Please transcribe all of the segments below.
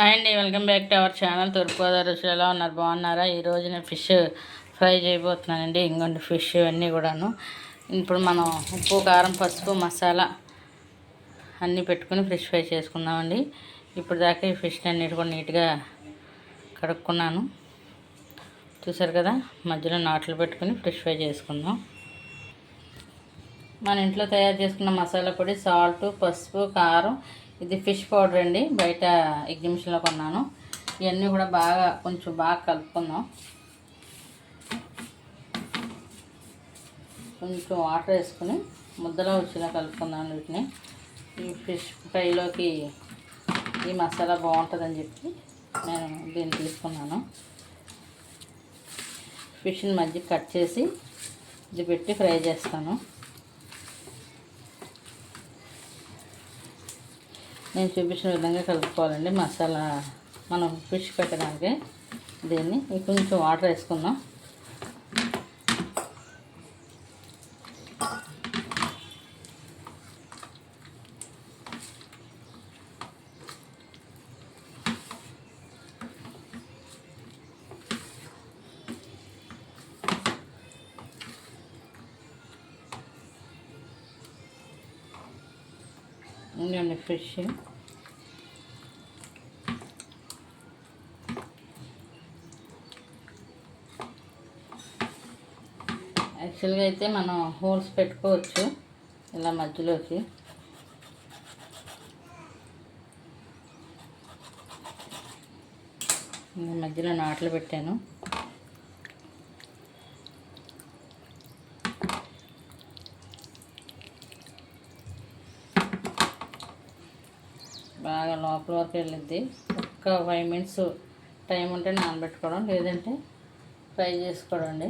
Hi అండి welcome back to our channel. Thurpu Godavari రుచులు ఎలా ఉన్నారు? బాగున్నారా? ఈరోజు నేను ఫిష్ ఫ్రై చేయబోతున్నానండి ఇంకొంటి ఫిష్ ఇవన్నీ కూడాను. ఇప్పుడు మనం ఉప్పు కారం పసుపు మసాలా అన్నీ పెట్టుకుని ఫిష్ ఫ్రై చేసుకుందామండి. ఇప్పుడు దాకా ఈ ఫిష్ అన్నిటి కూడా నీట్గా కడుక్కున్నాను. చూసారు కదా? మధ్యలో నాట్లు పెట్టుకుని ఫిష్ ఫ్రై చేసుకుందాం. మన ఇంట్లో తయారు చేసుకున్న మసాలా పొడి సాల్ట్ పసుపు కారం ఇది ఫిష్ పౌడర్ అండి బయట ఎగ్జిబిషన్లో కొన్నాను. ఇవన్నీ కూడా బాగా కొంచెం బాగా కలుపుకుందాం. కొంచెం వాటర్ వేసుకుని ముద్దలో వచ్చేలా కలుపుకుందాం వీటిని. ఈ ఫిష్ ఫ్రైలోకి ఈ మసాలా బాగుంటుందని చెప్పి నేను దీన్ని తీసుకున్నాను. ఫిష్ని మధ్య కట్ చేసి ఇది పెట్టి ఫ్రై చేస్తాను. నేను చూపించిన విధంగా కలుపుకోవాలండి. మసాలా మనం ఫిష్ పెట్టడానికి దీన్ని. కొంచెం వాటర్ వేసుకుందాం. ఇంకండి ఫిష్ యాక్చువల్గా అయితే మనం హోల్స్ పెట్టుకోవచ్చు ఇలా మధ్యలోకి. మధ్యలో నాట్లు పెట్టాను. బాగా లోపల వరకు వెళ్ళిద్ది. ఒక్క ఫైవ్ మినిట్స్ టైం ఉంటే నానబెట్టుకోవడం లేదంటే ఫ్రై చేసుకోవడం అండి.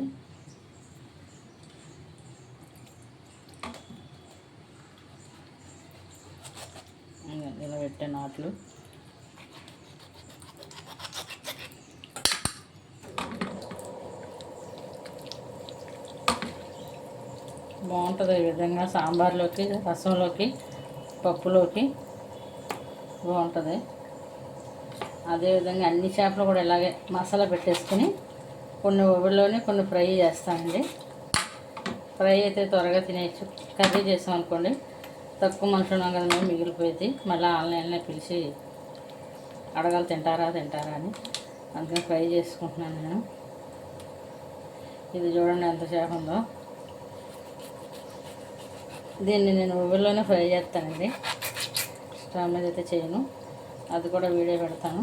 ఇలా పెట్టే నాట్లు. బాగుంటుంది ఈ విధంగా సాంబార్లోకి రసంలోకి పప్పులోకి. బాగుంటుంది. అదేవిధంగా అన్ని చేపలు కూడా ఇలాగే మసాలా పెట్టేసుకుని కొన్ని ఒబిలోని కొన్ని ఫ్రై చేస్తానండి. ఫ్రై అయితే త్వరగా తినేయచ్చు. కర్రీ చేసాం అనుకోండి తక్కువ మనుషులు ఉన్నాం కదా మేము మిగిలిపోయింది. మళ్ళీ ఆన్లైన్లో పిలిచి అడగాలి తింటారా తింటారా అని. అందుకని ఫ్రై చేసుకుంటున్నాను నేను. ఇది చూడండి ఎంత చేప ఉందో. దీన్ని నేను ఓవెన్లోనే ఫ్రై చేస్తానండి. స్టవ్ మీద అయితే చేయను. అది కూడా వీడియో పెడతాను.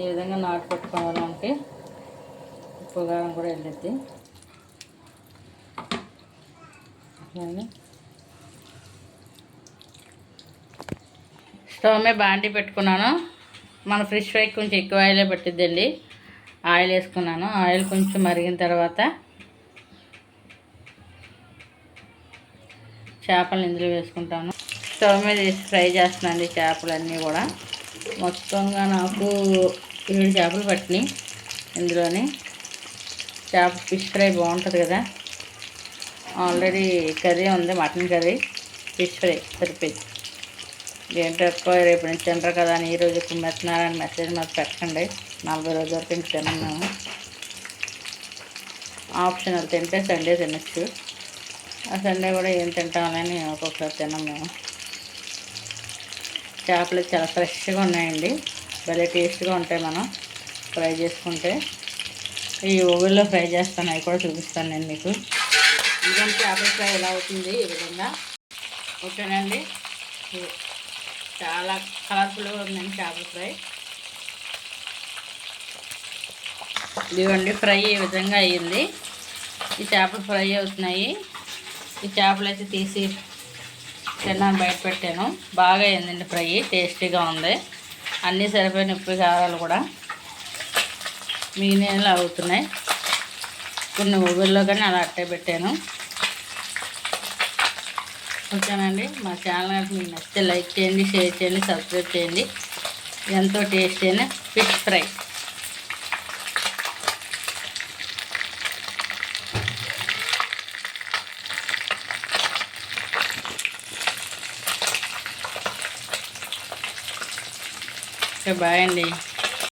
ఈ విధంగా నాటు పెట్టుకోవడానికి ఉప్పు కారం కూడా వెళ్ళిద్ది. అట్లానే స్టవ్ మీద బాండి పెట్టుకున్నాను. మన ఫ్రిష్ ఫ్రై కొంచెం ఎక్కువ ఆయిలే పట్టిద్దండి. ఆయిల్ వేసుకున్నాను. ఆయిల్ కొంచెం మరిగిన తర్వాత చేపలు ఇందులో వేసుకుంటాను. స్టవ్ మీద వేసి ఫ్రై చేస్తున్నాను చేపలన్నీ కూడా. మొత్తంగా నాకు ఏడు చేపలు పట్టినాయి ఇందులోని. చేప ఫిష్ ఫ్రై బాగుంటుంది కదా. ఆల్రెడీ కర్రీ ఉంది మటన్ కర్రీ ఫిష్ ఫ్రై సరిపోయింది. ఏంటో ఎక్కువ రేపు నుంచి తినరు కదా అని ఈరోజు కుమ్మెత్తున్నారని మెసేజ్ మాకు పెట్టండి. నలభై రోజుల వరకు ఇంక తిన్నాం మేము ఆప్షనల్ తింటే సండే తినచ్చు. ఆ సండే కూడా ఏం తింటామని ఒక్కొక్కసారి తినం మేము చేపలు చాలా ఫ్రెష్గా ఉన్నాయండి. భలే టేస్ట్గా ఉంటాయి మనం ఫ్రై చేసుకుంటే. ఈ ఓవెన్లో ఫ్రై చేస్తాను అవి కూడా చూపిస్తాను నేను మీకు. ఇదంతా చేపల ఫ్రై ఎలా అవుతుంది ఈ విధంగా? ఓకేనండి. చాలా కలర్ఫుల్గా ఉందండి చేపల ఫ్రై ఇదిగోండి ఫ్రై ఈ విధంగా అయ్యింది ఈ చేపలు ఫ్రై అవుతున్నాయి. ఈ చేపలు అయితే తీసి తిన్నాను బయట పెట్టాను. బాగా అయిందండి ఫ్రై టేస్టీగా ఉంది. అన్నీ సరిపోయిన ఉప్పు కారాలు కూడా మిగిలిన అవుతున్నాయి. కొన్ని ఊబిల్లో కానీ అలా అట్టే పెట్టాను. ఓకేనండి మా ఛానల్ మీకు నచ్చితే లైక్ చేయండి షేర్ చేయండి సబ్స్క్రైబ్ చేయండి. ఎంతో టేస్ట్ అయిన ఫిష్ ఫ్రై. ఓకే బాయ్ అండి.